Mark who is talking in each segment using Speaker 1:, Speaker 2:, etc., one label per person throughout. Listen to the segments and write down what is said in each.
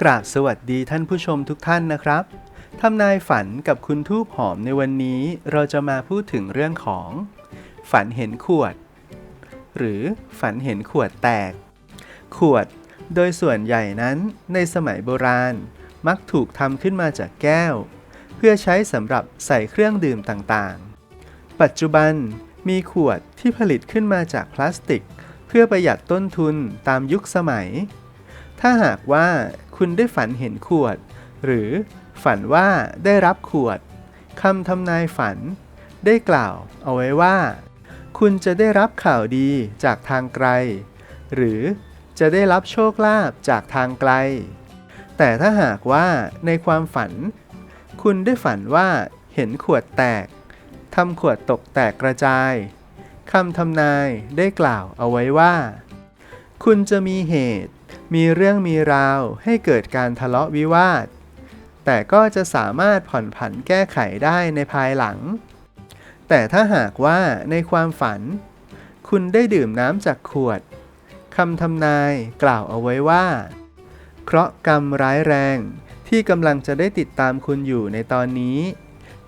Speaker 1: กราบสวัสดีท่านผู้ชมทุกท่านนะครับทำนายฝันกับคุณทูบหอมในวันนี้เราจะมาพูดถึงเรื่องของ ฝันเห็นขวด หรือฝันเห็นขวดแตก ขวด โดยส่วนใหญ่นั้นในสมัยโบราณ มักถูกทำขึ้นมาจากแก้ว เพื่อใช้สำหรับใส่เครื่องดื่มต่างๆ ปัจจุบันมีขวดที่ผลิตขึ้นมาจากพลาสติก เพื่อประหยัดต้นทุนตามยุคสมัย ถ้าหากว่าคุณได้ฝันเห็นขวด หรือฝันว่าได้รับขวดคำทำนายฝัน ได้กล่าวเอาไว้ว่า คุณจะได้รับข่าวดีจากทางไกล หรือจะได้รับโชคลาภจากทางไกล แต่ถ้าหากว่าในความฝัน คุณได้ฝันว่าเห็นขวดแตกทำขวดตกแตกกระจายคำทำนายได้กล่าวเอาไว้ว่า คุณจะมีเหตุ มีเรื่องมีราวให้เกิดการทะเลาะวิวาท แต่ก็จะสามารถผ่อนผันแก้ไขได้ในภายหลัง แต่ถ้าหากว่าในความฝัน คุณได้ดื่มน้ำจากขวดคำทำนายกล่าวเอาไว้ว่า เคราะห์กรรมร้ายแรงที่กำลังจะได้ติดตามคุณอยู่ในตอนนี้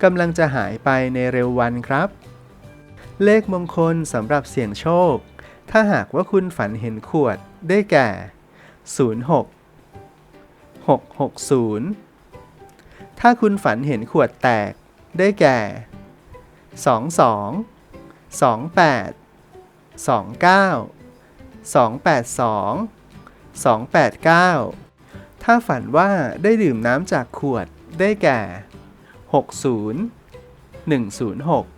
Speaker 1: กำลังจะหายไปในเร็ววันครับ เลขมงคลสำหรับเสี่ยงโชค ถ้าหากว่าคุณฝันเห็นขวดได้แก่ 06 660 ถ้าคุณฝันเห็นขวดแตกได้แก่ 22 28 29 282 289 ถ้าฝันว่าได้ดื่มน้ำจากขวดได้แก่ 60 106